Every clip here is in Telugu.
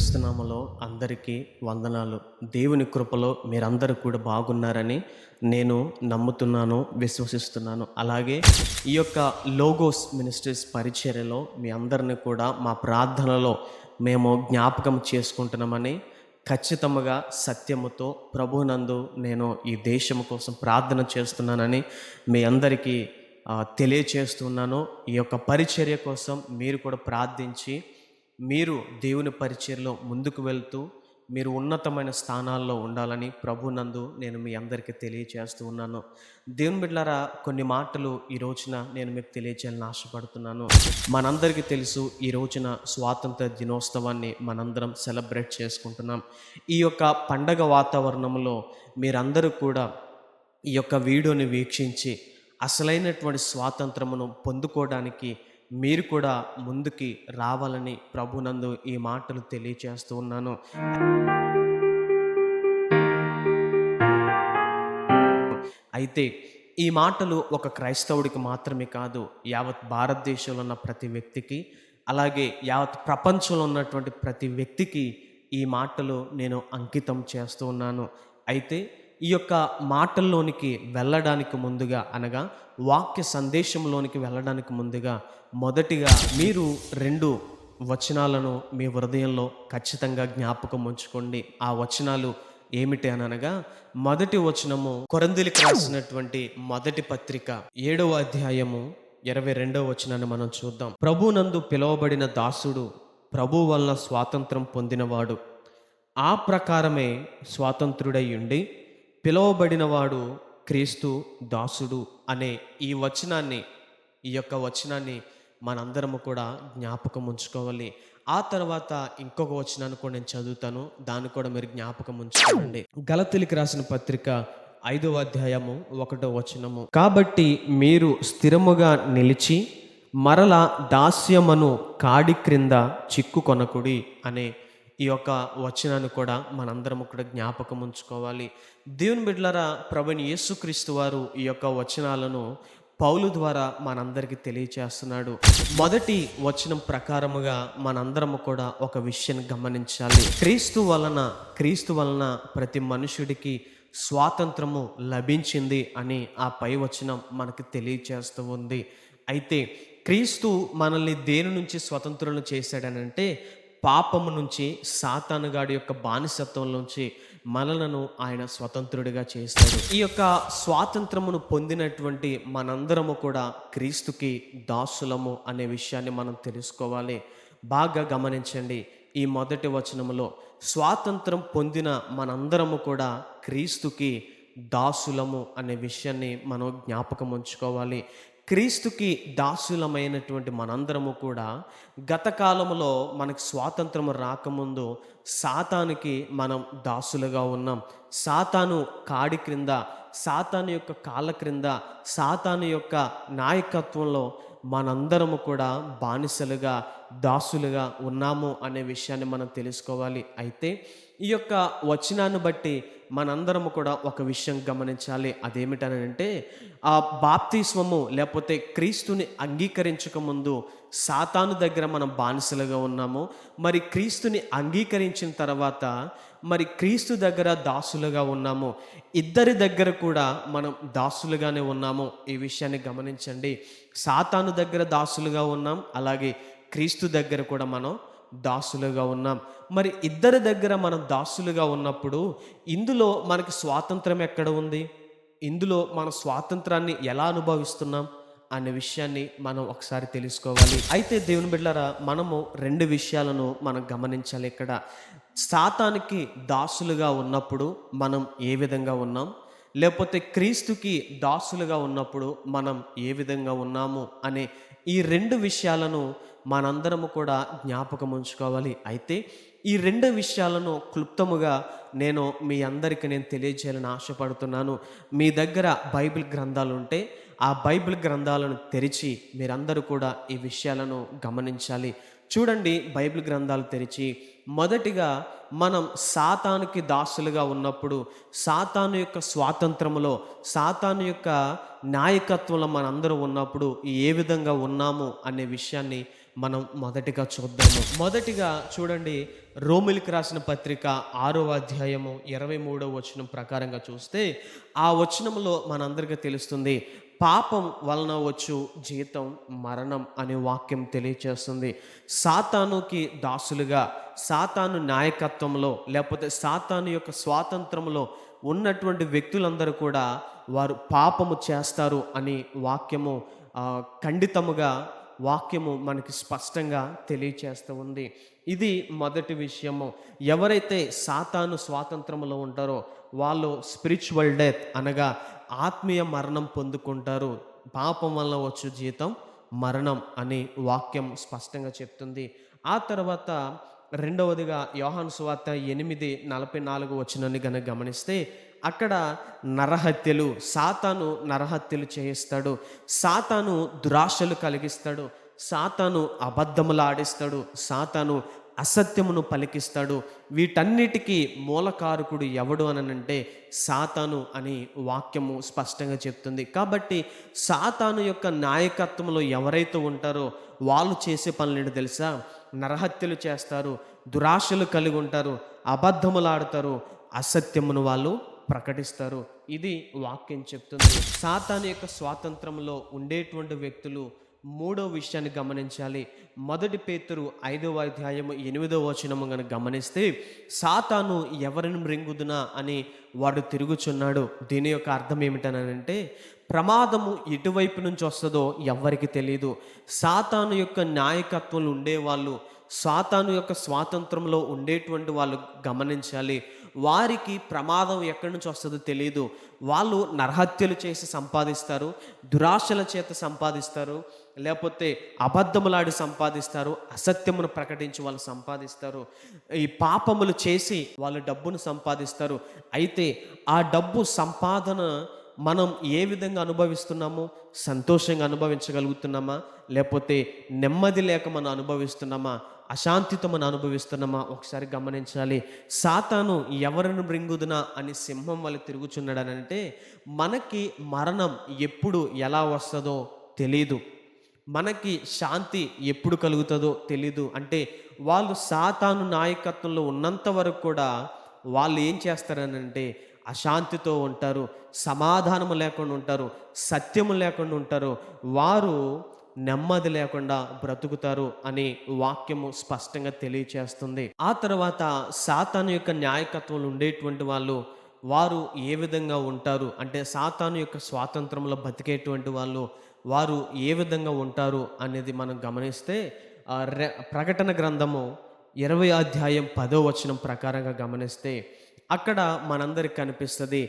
యేసుక్రీస్తు అందరికీ వందనాలు. దేవుని కృపలో మీరందరూ కూడా బాగున్నారని నేను నమ్ముతున్నాను విశ్వసిస్తున్నాను. అలాగే ఈ యొక్క లోగోస్ మినిస్ట్రీస్ పరిచర్యలో మీ అందరిని కూడా మా ప్రార్థనలో మేము జ్ఞాపకం చేసుకుంటున్నామని ఖచ్చితంగా సత్యముతో ప్రభునందు నేను ఈ దేశం కోసం ప్రార్థన చేస్తున్నానని మీ అందరికీ తెలియచేస్తున్నాను. ఈ యొక్క పరిచర్య కోసం మీరు కూడా ప్రార్థించి మీరు దేవుని పరిచయలో ముందుకు వెళ్తూ మీరు ఉన్నతమైన స్థానాల్లో ఉండాలని ప్రభునందు నేను మీ అందరికీ తెలియచేస్తూ ఉన్నాను. దేవుని బిడ్డలారా కొన్ని మాటలు ఈ రోజున నేను మీకు తెలియచేయాలని ఆశపడుతున్నాను. మనందరికీ తెలుసు ఈ రోజున స్వాతంత్ర దినోత్సవాన్ని మనందరం సెలబ్రేట్ చేసుకుంటున్నాం. ఈ యొక్క పండగ వాతావరణంలో మీరందరూ కూడా ఈ యొక్క వీడియోని వీక్షించి అసలైనటువంటి స్వాతంత్రమును పొందుకోవడానికి మీరు కూడా ముందుకి రావాలని ప్రభునందు ఈ మాటలు తెలియచేస్తూ ఉన్నాను. అయితే ఈ మాటలు ఒక క్రైస్తవుడికి మాత్రమే కాదు యావత్ భారతదేశంలో ఉన్న ప్రతి వ్యక్తికి అలాగే యావత్ ప్రపంచంలో ఉన్నటువంటి ప్రతి వ్యక్తికి ఈ మాటలు నేను అంకితం చేస్తూ ఉన్నాను. అయితే ఈ యొక్క మాటల్లోనికి వెళ్ళడానికి ముందుగా అనగా వాక్య సందేశంలోనికి వెళ్ళడానికి ముందుగా మొదటిగా మీరు రెండు వచనాలను మీ హృదయంలో ఖచ్చితంగా జ్ఞాపకం ఉంచుకోండి. ఆ వచనాలు ఏమిటి అని అనగా మొదటి వచనము కొరందిలికి రాసినటువంటి మొదటి పత్రిక ఏడవ అధ్యాయము ఇరవై రెండవ వచనాన్ని మనం చూద్దాం. ప్రభునందు పిలువబడిన దాసుడు ప్రభు వల్ల స్వాతంత్రం పొందినవాడు. ఆ ప్రకారమే స్వాతంత్రుడై ఉండి పిలువబడినవాడు క్రీస్తు దాసుడు అనే ఈ వచనాన్ని ఈ యొక్క వచనాన్ని మనందరము కూడా జ్ఞాపకం ఉంచుకోవాలి. ఆ తర్వాత ఇంకొక వచనాన్ని కూడా నేను చదువుతాను. దాన్ని కూడా మీరు జ్ఞాపకం ఉంచుకోండి. గలతులికి రాసిన పత్రిక ఐదవ అధ్యాయము ఒకటో వచనము. కాబట్టి మీరు స్థిరముగా నిలిచి మరల దాస్యమను కాడి క్రింద చిక్కుకొనకుడి అనే ఈ యొక్క వచనాన్ని కూడా మనందరం కూడా జ్ఞాపకం ఉంచుకోవాలి. దేవుని బిడ్లరా ప్రభుని యేసుక్రీస్తు వారు ఈ యొక్క వచనాలను పౌలు ద్వారా మనందరికీ తెలియచేస్తున్నాడు. మొదటి వచనం ప్రకారముగా మనందరము కూడా ఒక విషయాన్ని గమనించాలి. క్రీస్తు వలన క్రీస్తు వలన ప్రతి మనుషుడికి స్వాతంత్రము లభించింది అని ఆ పై వచనం మనకి తెలియచేస్తూ ఉంది. అయితే క్రీస్తు మనల్ని దేని నుంచి స్వతంత్రులను చేశాడనంటే పాపము నుంచి సాతానుగాడి యొక్క బానిసత్వం నుంచి మనలను ఆయన స్వతంత్రుడిగా చేస్తాడు. ఈ యొక్క స్వాతంత్రమును పొందినటువంటి మనందరము కూడా క్రీస్తుకి దాసులము అనే విషయాన్ని మనం తెలుసుకోవాలి. బాగా గమనించండి. ఈ మొదటి వచనములో స్వాతంత్రం పొందిన మనందరము కూడా క్రీస్తుకి దాసులము అనే విషయాన్ని మనం జ్ఞాపకం ఉంచుకోవాలి. క్రీస్తుకి దాసులమైనటువంటి మనందరము కూడా గత కాలంలో స్వాతంత్రం రాకముందు సాతానికి మనం దాసులుగా ఉన్నాం. సాతాను కాడి క్రింద సాతాను యొక్క కాళ్ళ క్రింద సాతాను యొక్క నాయకత్వంలో మనందరము కూడా బానిసలుగా దాసులుగా ఉన్నాము అనే విషయాన్ని మనం తెలుసుకోవాలి. అయితే ఈ యొక్క వచనాన్ని బట్టి మనందరము కూడా ఒక విషయం గమనించాలి. అదేమిటనంటే ఆ బాప్తిస్వము లేకపోతే క్రీస్తుని అంగీకరించక ముందు సాతాను దగ్గర మనం బానిసలుగా ఉన్నాము. మరి క్రీస్తుని అంగీకరించిన తర్వాత మరి క్రీస్తు దగ్గర దాసులుగా ఉన్నాము. ఇద్దరి దగ్గర కూడా మనం దాసులుగానే ఉన్నాము. ఈ విషయాన్ని గమనించండి. సాతాను దగ్గర దాసులుగా ఉన్నాం. అలాగే క్రీస్తు దగ్గర కూడా మనం దాసులుగా ఉన్నాం. మరి ఇద్దరి దగ్గర మనం దాసులుగా ఉన్నప్పుడు ఇందులో మనకి స్వాతంత్రం ఎక్కడ ఉంది? ఇందులో మన స్వాతంత్రాన్ని ఎలా అనుభవిస్తున్నాం? అనే విషయాన్ని మనం ఒకసారి తెలుసుకోవాలి. అయితే దేవుని బిడ్డలారా మనము రెండు విషయాలను మనం గమనించాలి ఇక్కడ. సాతానికి దాసులుగా ఉన్నప్పుడు మనం ఏ విధంగా ఉన్నాం? లేకపోతే క్రీస్తుకి దాసులుగా ఉన్నప్పుడు మనం ఏ విధంగా ఉన్నాము? అనే ఈ రెండు విషయాలను మనందరము కూడా జ్ఞాపకం ఉంచుకోవాలి. అయితే ఈ రెండు విషయాలను క్లుప్తముగా నేను మీ అందరికీ నేను తెలియజేయాలని ఆశపడుతున్నాను. మీ దగ్గర బైబిల్ గ్రంథాలు ఉంటే ఆ బైబిల్ గ్రంథాలను తెరిచి మీరందరూ కూడా ఈ విషయాలను గమనించాలి. చూడండి బైబిల్ గ్రంథాలు తెరిచి మొదటిగా మనం సాతానుకి దాసులుగా ఉన్నప్పుడు సాతాను యొక్క స్వాతంత్రంలో సాతాను యొక్క నాయకత్వంలో మనందరూ ఉన్నప్పుడు ఏ విధంగా ఉన్నాము అనే విషయాన్ని మనం మొదటిగా చూద్దాము. మొదటిగా చూడండి రోమిలికి రాసిన పత్రిక ఆరో అధ్యాయము ఇరవై మూడో వచనం ప్రకారంగా చూస్తే ఆ వచనంలో మనందరికీ తెలుస్తుంది పాపం వలన వచ్చు జీతం మరణం అనే వాక్యం తెలియచేస్తుంది. సాతానుకి దాసులుగా సాతాను నాయకత్వంలో లేకపోతే సాతాను యొక్క స్వాతంత్రంలో ఉన్నటువంటి వ్యక్తులందరూ కూడా వారు పాపము చేస్తారు అని వాక్యము ఖండితముగా వాక్యము మనకి స్పష్టంగా తెలియచేస్తూ ఉంది. ఇది మొదటి విషయము. ఎవరైతే సాతాను స్వాతంత్రంలో ఉంటారో వాళ్ళు స్పిరిచువల్ డెత్ అనగా ఆత్మీయ మరణం పొందుకుంటారు. పాపం వల్ల వచ్చు జీతం మరణం అని వాక్యం స్పష్టంగా చెప్తుంది. ఆ తర్వాత రెండవదిగా యోహాను సువార్త ఎనిమిది నలభై నాలుగు వచ్చినని గనక గమనిస్తే అక్కడ నరహత్యలు సాతాను నరహత్యలు చేయిస్తాడు. సాతాను దురాశలు కలిగిస్తాడు. సాతాను అబద్ధములు ఆడిస్తాడు. సాతాను అసత్యమును పలికిస్తాడు. వీటన్నిటికీ మూలకారకుడు ఎవడు అనంటే సాతాను అని వాక్యము స్పష్టంగా చెప్తుంది. కాబట్టి సాతాను యొక్క నాయకత్వంలో ఎవరైతే ఉంటారో వాళ్ళు చేసే పనులేంటి తెలుసా? నరహత్యలు చేస్తారు దురాశలు కలిగి ఉంటారు అబద్ధములాడతారు అసత్యమును వాళ్ళు ప్రకటిస్తారు. ఇది వాక్యం చెప్తుంది. సాతాను యొక్క స్వాతంత్రంలో ఉండేటువంటి వ్యక్తులు మూడో విషయాన్ని గమనించాలి. మొదటి పేతురు ఐదవ అధ్యాయము ఎనిమిదవ వచనము కనుక గమనిస్తే సాతాను ఎవరిని మృంగుదునా? అని వాడు తిరుగుచున్నాడు. దీని యొక్క అర్థం ఏమిటనంటే ప్రమాదము ఎటువైపు నుంచి వస్తుందో ఎవ్వరికి తెలియదు సాతాను యొక్క నాయకత్వంలో ఉండేవాళ్ళు సాతాను యొక్క స్వాతంత్రంలో ఉండేటువంటి వాళ్ళు గమనించాలి. వారికి ప్రమాదం ఎక్కడి నుంచి వస్తుందో తెలియదు వాళ్ళు నరహత్యలు చేసి సంపాదిస్తారు దురాశల చేత సంపాదిస్తారు లేకపోతే అబద్ధములాడి సంపాదిస్తారు అసత్యమును ప్రకటించి వాళ్ళు సంపాదిస్తారు. ఈ పాపములు చేసి వాళ్ళు డబ్బును సంపాదిస్తారు. అయితే ఆ డబ్బు సంపాదన మనం ఏ విధంగా అనుభవిస్తున్నామో? సంతోషంగా అనుభవించగలుగుతున్నామా? లేకపోతే నెమ్మది లేక మనం అనుభవిస్తున్నామా? అశాంతితో మనం అనుభవిస్తున్నామా? ఒకసారి గమనించాలి. సాతాను ఎవరిని బ్రింగుదునా అని సింహం వాళ్ళు తిరుగుచున్నాడనంటే మనకి మరణం ఎప్పుడు ఎలా వస్తుందో తెలీదు. మనకి శాంతి ఎప్పుడు కలుగుతుందో తెలీదు. అంటే వాళ్ళు సాతాను నాయకత్వంలో ఉన్నంత వరకు కూడా వాళ్ళు ఏం చేస్తారనంటే అశాంతితో ఉంటారు సమాధానము లేకుండా ఉంటారు సత్యము లేకుండా ఉంటారు. వారు నెమ్మది లేకుండా బ్రతుకుతారు అని వాక్యము స్పష్టంగా తెలియచేస్తుంది. ఆ తర్వాత సాతాను యొక్క న్యాయకత్వంలో ఉండేటువంటి వాళ్ళు వారు ఏ విధంగా ఉంటారు? అంటే సాతాను యొక్క స్వాతంత్రంలో బతికేటువంటి వాళ్ళు వారు ఏ విధంగా ఉంటారు అనేది మనం గమనిస్తే రె- ప్రకటన గ్రంథము ఇరవై అధ్యాయం పదో వచనం ప్రకారంగా గమనిస్తే అక్కడ మనందరికి కనిపిస్తుంది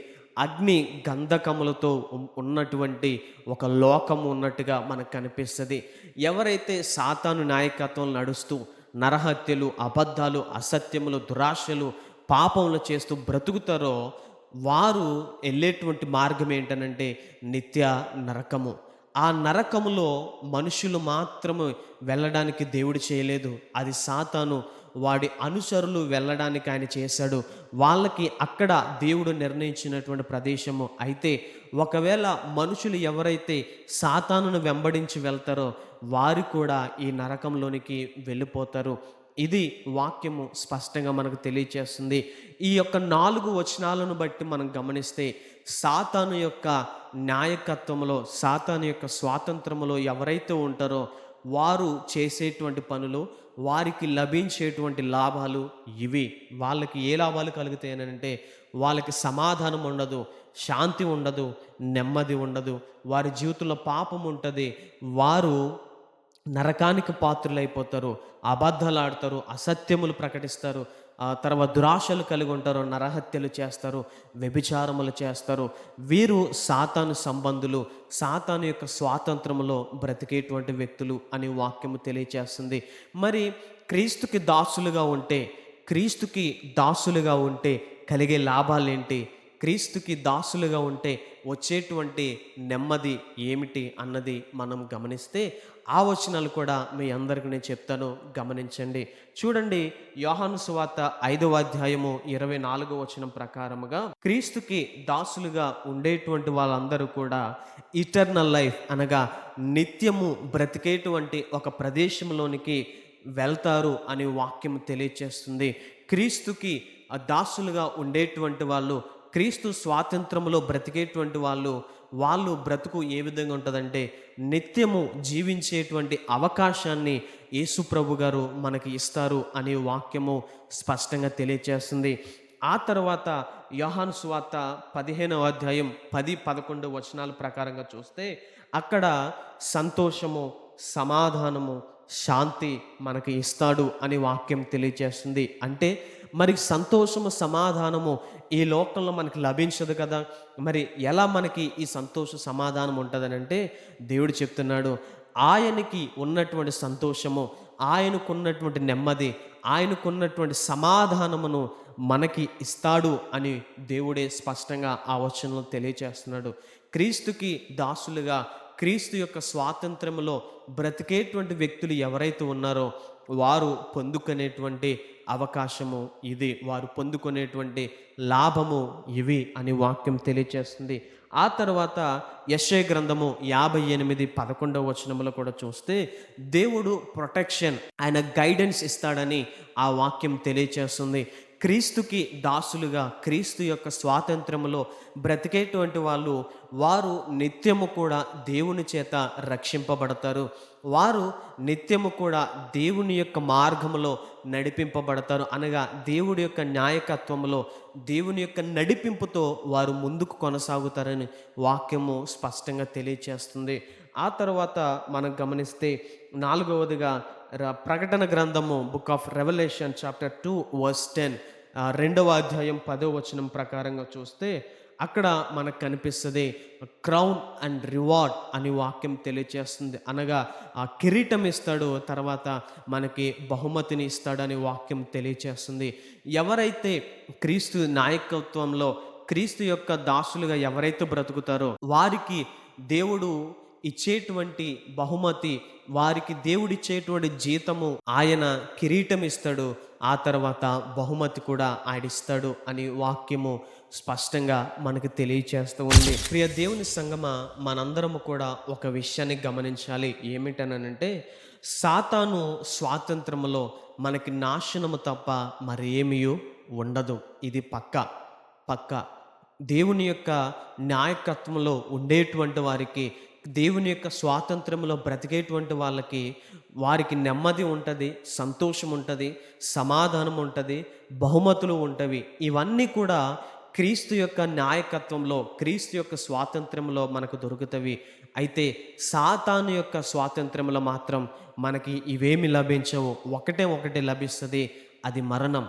అగ్ని గంధకములతో ఉన్నటువంటి ఒక లోకము ఉన్నట్టుగా మనకు కనిపిస్తుంది. ఎవరైతే సాతాను నాయకత్వం నడుస్తూ నరహత్యలు అబద్ధాలు అసత్యములు దురాశలు పాపములు చేస్తూ బ్రతుకుతారో వారు వెళ్ళేటువంటి మార్గం ఏంటనంటే నిత్య నరకము. ఆ నరకములో మనుషులు మాత్రము వెళ్ళడానికి దేవుడు చేయలేదు. అది సాతాను వాడి అనుచరులు వెళ్ళడానికి ఆయన చేశాడు. వాళ్ళకి అక్కడ దేవుడు నిర్ణయించినటువంటి ప్రదేశము. అయితే ఒకవేళ మనుషులు ఎవరైతే సాతానును వెంబడించి వెళ్తారో వారు కూడా ఈ నరకంలోనికి వెళ్ళిపోతారు. ఇది వాక్యము స్పష్టంగా మనకు తెలియచేస్తుంది. ఈ యొక్క నాలుగు వచనాలను బట్టి మనం గమనిస్తే సాతాను యొక్క నాయకత్వంలో సాతాను యొక్క స్వాతంత్రములో ఎవరైతే ఉంటారో వారు చేసేటువంటి పనులు వారికి లభించేటువంటి లాభాలు ఇవి. వాళ్ళకి ఏ లాభాలు కలుగుతాయి అని అంటే వాళ్ళకి సమాధానం ఉండదు శాంతి ఉండదు నెమ్మది ఉండదు. వారి జీవితంలో పాపం ఉంటుంది. వారు నరకానికి పాత్రులైపోతారు అబద్ధాలు ఆడతారు అసత్యములు ప్రకటిస్తారు. ఆ తర్వాత దురాశలు కలిగి ఉంటారు నరహత్యలు చేస్తారు వ్యభిచారములు చేస్తారు. వీరు సాతాను సంబంధులు సాతాను యొక్క స్వాతంత్రంలో బ్రతికేటువంటి వ్యక్తులు అని వాక్యము తెలియచేస్తుంది. మరి క్రీస్తుకి దాసులుగా ఉంటే క్రీస్తుకి దాసులుగా ఉంటే కలిగే లాభాలేంటి? క్రీస్తుకి దాసులుగా ఉంటే వచ్చేటువంటి నెమ్మది ఏమిటి అన్నది మనం గమనిస్తే ఆ వచనాలు కూడా మీ అందరికీ నేను చెప్తాను. గమనించండి. చూడండి యోహాను సువార్త ఐదవ అధ్యాయము ఇరవై నాలుగో వచనం ప్రకారముగా క్రీస్తుకి దాసులుగా ఉండేటువంటి వాళ్ళందరూ కూడా ఇటర్నల్ లైఫ్ అనగా నిత్యము బ్రతికేటువంటి ఒక ప్రదేశంలోనికి వెళ్తారు అనే వాక్యం తెలియచేస్తుంది. క్రీస్తుకి దాసులుగా ఉండేటువంటి వాళ్ళు క్రీస్తు స్వాతంత్రంలో బ్రతికేటువంటి వాళ్ళు వాళ్ళు బ్రతుకు ఏ విధంగా ఉంటుందంటే నిత్యము జీవించేటువంటి అవకాశాన్ని యేసుప్రభు గారు మనకి ఇస్తారు అనే వాక్యము స్పష్టంగా తెలియచేస్తుంది. ఆ తర్వాత యోహాన్ సువార్త పదిహేనవ అధ్యాయం పది పదకొండు వచనాల ప్రకారంగా చూస్తే అక్కడ సంతోషము సమాధానము శాంతి మనకి ఇస్తాడు అని వాక్యం తెలియజేస్తుంది అంటే మరి సంతోషము సమాధానము ఈ లోకంలో మనకి లభించదు కదా. మరి ఎలా మనకి ఈ సంతోష సమాధానం ఉంటుందని అంటే దేవుడు చెప్తున్నాడు ఆయనకి ఉన్నటువంటి సంతోషము ఆయనకున్నటువంటి నెమ్మది ఆయనకున్నటువంటి సమాధానమును మనకి ఇస్తాడు అని దేవుడే స్పష్టంగా ఆ వచనంలో తెలియచేస్తున్నాడు. క్రీస్తుకి దాసులుగా క్రీస్తు యొక్క స్వాతంత్రంలో బ్రతికేటువంటి వ్యక్తులు ఎవరైతే ఉన్నారో వారు పొందుకునేటువంటి అవకాశము ఇది. వారు పొందుకునేటువంటి లాభము ఇవి అని వాక్యం తెలియచేస్తుంది. ఆ తర్వాత యశే గ్రంథము యాభై ఎనిమిది పదకొండవ వచనంలో కూడా చూస్తే దేవుడు ప్రొటెక్షన్ ఆయన గైడెన్స్ ఇస్తాడని ఆ వాక్యం తెలియచేస్తుంది. క్రీస్తుకి దాసులుగా క్రీస్తు యొక్క స్వాతంత్రంలో బ్రతికేటువంటి వాళ్ళు వారు నిత్యము కూడా దేవుని చేత రక్షింపబడతారు. వారు నిత్యము కూడా దేవుని యొక్క మార్గములో నడిపింపబడతారు. అనగా దేవుడి యొక్క న్యాయకత్వంలో దేవుని యొక్క నడిపింపుతో వారు ముందుకు కొనసాగుతారని వాక్యము స్పష్టంగా తెలియచేస్తుంది. ఆ తర్వాత మనం గమనిస్తే నాలుగవదిగా ర- ప్రకటన గ్రంథము book of revelation chapter two verse ten రెండవ అధ్యాయం పదో వచనం ప్రకారంగా చూస్తే అక్కడ మనకు కనిపిస్తుంది క్రౌన్ అండ్ రివార్డ్ అని వాక్యం తెలియచేస్తుంది. అనగా ఆ కిరీటం ఇస్తాడు తర్వాత మనకి బహుమతిని ఇస్తాడని వాక్యం తెలియచేస్తుంది. ఎవరైతే క్రీస్తు నాయకత్వంలో క్రీస్తు యొక్క దాసులుగా ఎవరైతే బ్రతుకుతారో వారికి దేవుడు ఇచ్చేటువంటి బహుమతి వారికి దేవుడిచ్చేటువంటి జీతము ఆయన కిరీటం ఇస్తాడు ఆ తర్వాత బహుమతి కూడా ఆయన ఇస్తాడు అని వాక్యము స్పష్టంగా మనకు తెలియచేస్తూ ఉంది. ప్రియ దేవుని సంగమ మనందరము కూడా ఒక విషయాన్ని గమనించాలి. ఏమిటనంటే సాతాను స్వాతంత్రములో మనకి నాశనము తప్ప మరేమియూ ఉండదు. ఇది పక్క పక్క. దేవుని యొక్క నాయకత్వంలో ఉండేటువంటి వారికి దేవుని యొక్క స్వాతంత్రంలో బ్రతికేటువంటి వాళ్ళకి వారికి నెమ్మది ఉంటుంది సంతోషం ఉంటుంది సమాధానం ఉంటుంది బహుమతులు ఉంటవి. ఇవన్నీ కూడా క్రీస్తు యొక్క నాయకత్వంలో క్రీస్తు యొక్క స్వాతంత్రంలో మనకు దొరుకుతవి. అయితే సాతాను యొక్క స్వాతంత్రంలో మాత్రం మనకి ఇవేమి లభించవు. ఒకటే ఒకటి లభిస్తుంది. అది మరణం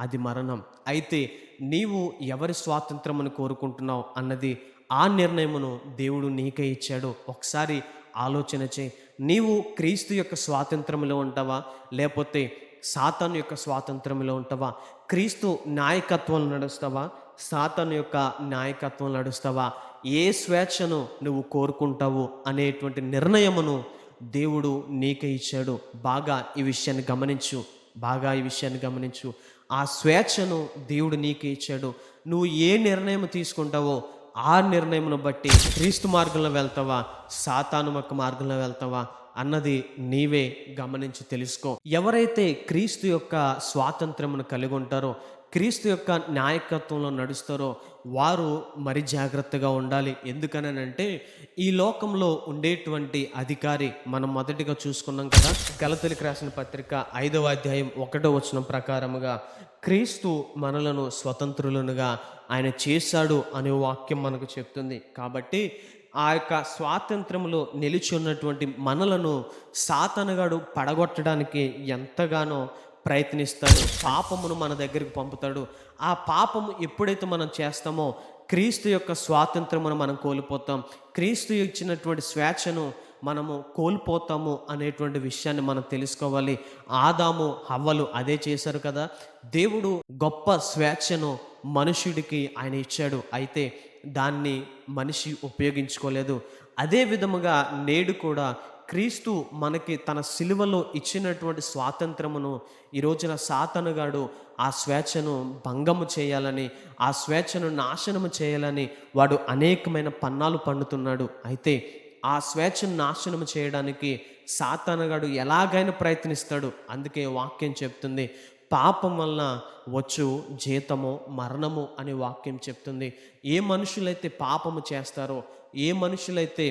అది మరణం. అయితే నీవు ఎవరి స్వాతంత్రమును కోరుకుంటున్నావు అన్నది ఆ నిర్ణయమును దేవుడు నీకే ఇచ్చాడు. ఒకసారి ఆలోచన చేయి. నీవు క్రీస్తు యొక్క స్వాతంత్రంలో ఉంటావా? లేకపోతే సాతాను యొక్క స్వాతంత్రంలో ఉంటావా? క్రీస్తు నాయకత్వంలో నడుస్తావా? సాతాను యొక్క నాయకత్వం నడుస్తావా? ఏ స్వేచ్ఛను నువ్వు కోరుకుంటావు అనేటువంటి నిర్ణయమును దేవుడు నీకే ఇచ్చాడు. బాగా ఈ విషయాన్ని గమనించు. బాగా ఈ విషయాన్ని గమనించు. ఆ స్వేచ్ఛను దేవుడు నీకే ఇచ్చాడు. నువ్వు ఏ నిర్ణయం తీసుకుంటావో ఆ నిర్ణయమును బట్టి క్రీస్తు మార్గంలో వెళ్తావా? సాతాను యొక్క మార్గంలో వెళ్తావా? అన్నది నీవే గమనించి తెలుసుకో. ఎవరైతే క్రీస్తు యొక్క స్వాతంత్రమును కలిగి ఉంటారో క్రీస్తు యొక్క నాయకత్వంలో నడుస్తారో వారు మరి జాగ్రత్తగా ఉండాలి. ఎందుకనంటే ఈ లోకంలో ఉండేటువంటి అధికారి మనం మొదటిగా చూసుకున్నాం కదా గలతలికి రాసిన పత్రిక ఐదవ అధ్యాయం ఒకటో వచనం ప్రకారముగా క్రీస్తు మనలను స్వతంత్రులనుగా ఆయన చేశాడు అనే వాక్యం మనకు చెప్తుంది. కాబట్టి ఆ యొక్క స్వాతంత్రంలో నిలిచి ఉన్నటువంటి మనలను సాతనగాడు పడగొట్టడానికి ఎంతగానో ప్రయత్నిస్తాడు. పాపమును మన దగ్గరికి పంపుతాడు. ఆ పాపము ఎప్పుడైతే మనం చేస్తామో క్రీస్తు యొక్క స్వాతంత్రమును మనం కోల్పోతాం. క్రీస్తు ఇచ్చినటువంటి స్వేచ్ఛను మనము కోల్పోతాము అనేటువంటి విషయాన్ని మనం తెలుసుకోవాలి. ఆదాము హవ్వలు అదే చేశారు కదా. దేవుడు గొప్ప స్వేచ్ఛను మనుషుడికి ఆయన ఇచ్చాడు. అయితే దాన్ని మనిషి ఉపయోగించుకోలేదు. అదే విధముగా నేడు కూడా క్రీస్తు మనకి తన సిలువలో ఇచ్చినటువంటి స్వాతంత్రమును ఈ రోజున సాతనుగాడు ఆ స్వేచ్ఛను భంగము చేయాలని ఆ స్వేచ్ఛను నాశనము చేయాలని వాడు అనేకమైన పన్నాలు పండుతున్నాడు. అయితే ఆ స్వేచ్ఛను నాశనం చేయడానికి సాతానగాడు ఎలాగైనా ప్రయత్నిస్తాడు. అందుకే వాక్యం చెప్తుంది పాపం వలన వచ్చు జీతము మరణము అనే వాక్యం చెప్తుంది. ఏ మనుషులైతే పాపము చేస్తారో ఏ మనుషులైతే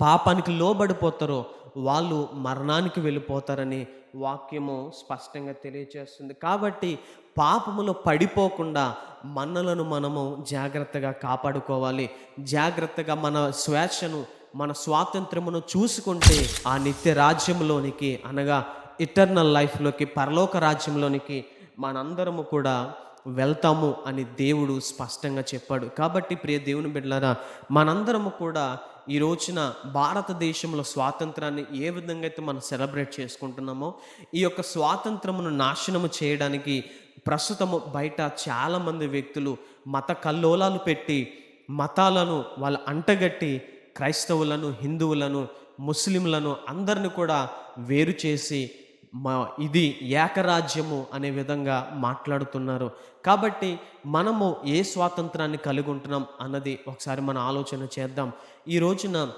పాపానికి లోబడిపోతారో వాళ్ళు మరణానికి వెళ్ళిపోతారని వాక్యము స్పష్టంగా తెలియజేస్తుంది కాబట్టి పాపములో పడిపోకుండా మనలను మనము జాగ్రత్తగా కాపాడుకోవాలి. జాగ్రత్తగా మన స్వేచ్ఛను మన స్వాతంత్రమును చూసుకుంటే ఆ నిత్య రాజ్యంలోనికి అనగా ఇటర్నల్ లైఫ్లోకి పరలోక రాజ్యంలోనికి మనందరము కూడా వెళ్తాము అని దేవుడు స్పష్టంగా చెప్పాడు. కాబట్టి ప్రియ దేవుని బిడ్డలారా మనందరము కూడా ఈ రోజున భారతదేశంలో స్వాతంత్రాన్ని ఏ విధంగా అయితే మనం సెలబ్రేట్ చేసుకుంటున్నామో ఈ యొక్క స్వాతంత్రమును నాశనము చేయడానికి ప్రస్తుతము బయట చాలామంది వ్యక్తులు మత కల్లోలాలు పెట్టి మతాలను వాళ్ళు అంటగట్టి క్రైస్తవులను హిందువులను ముస్లింలను అందరిని కూడా వేరు చేసి మా ఇది ఏకరాజ్యము అనే విధంగా మాట్లాడుతున్నారు. కాబట్టి మనము ఏ స్వాతంత్రాన్ని కలిగి ఉంటున్నాం అన్నది ఒకసారి మన ఆలోచన చేద్దాం. ఈ రోజున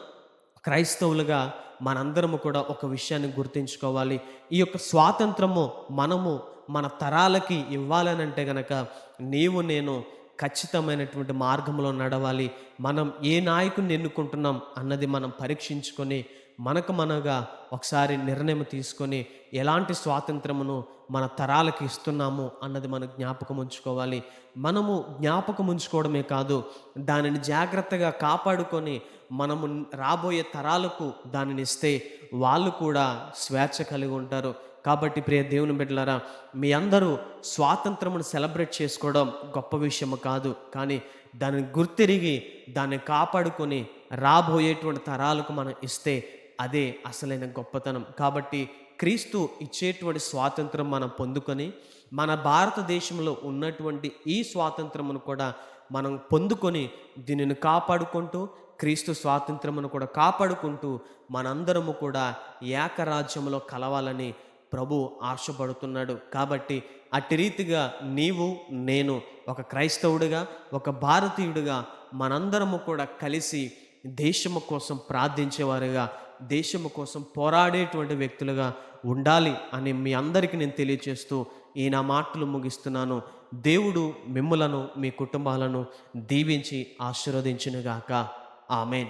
క్రైస్తవులుగా మనందరము కూడా ఒక విషయాన్ని గుర్తుంచుకోవాలి. ఈ యొక్క స్వాతంత్రము మనము మన తరాలకి ఇవ్వాలనంటే గనక నీవు నేను ఖచ్చితమైనటువంటి మార్గంలో నడవాలి. మనం ఏ నాయకుని ఎన్నుకుంటున్నాం అన్నది మనం పరీక్షించుకొని మనకు మనగా ఒకసారి నిర్ణయం తీసుకొని ఎలాంటి స్వాతంత్రమును మన తరాలకి ఇస్తున్నాము అన్నది మనం జ్ఞాపకం ఉంచుకోవాలి. మనము జ్ఞాపకం ఉంచుకోవడమే కాదు దానిని జాగ్రత్తగా కాపాడుకొని మనము రాబోయే తరాలకు దానిని ఇస్తే వాళ్ళు కూడా స్వేచ్ఛ కలిగి ఉంటారు. కాబట్టి ప్రియ దేవుని బిడ్డలారా మీ అందరూ స్వాతంత్రమును సెలబ్రేట్ చేసుకోవడం గొప్ప విషయము కాదు. కానీ దానిని గుర్తిరిగి దాన్ని కాపాడుకొని రాబోయేటువంటి తరాలకు మనం ఇస్తే అదే అసలైన గొప్పతనం. కాబట్టి క్రీస్తు ఇచ్చేటువంటి స్వాతంత్రం మనం పొందుకొని మన భారతదేశంలో ఉన్నటువంటి ఈ స్వాతంత్రమును కూడా మనం పొందుకొని దీనిని కాపాడుకుంటూ క్రీస్తు స్వాతంత్రమును కూడా కాపాడుకుంటూ మనందరము కూడా ఏకరాజ్యంలో కలవాలని ప్రభు ఆశపడుతున్నాడు. కాబట్టి అట్టి రీతిగా నీవు నేను ఒక క్రైస్తవుడిగా ఒక భారతీయుడిగా మనందరము కూడా కలిసి దేశము కోసం ప్రార్థించేవారుగా దేశము కోసం పోరాడేటువంటి వ్యక్తులుగా ఉండాలి అని మీ అందరికీ నేను తెలియచేస్తూ ఈ నా మాటలు ముగిస్తున్నాను. దేవుడు మిమ్ములను మీ కుటుంబాలను దీవించి ఆశీర్వదించినగాక. ఆమెన్.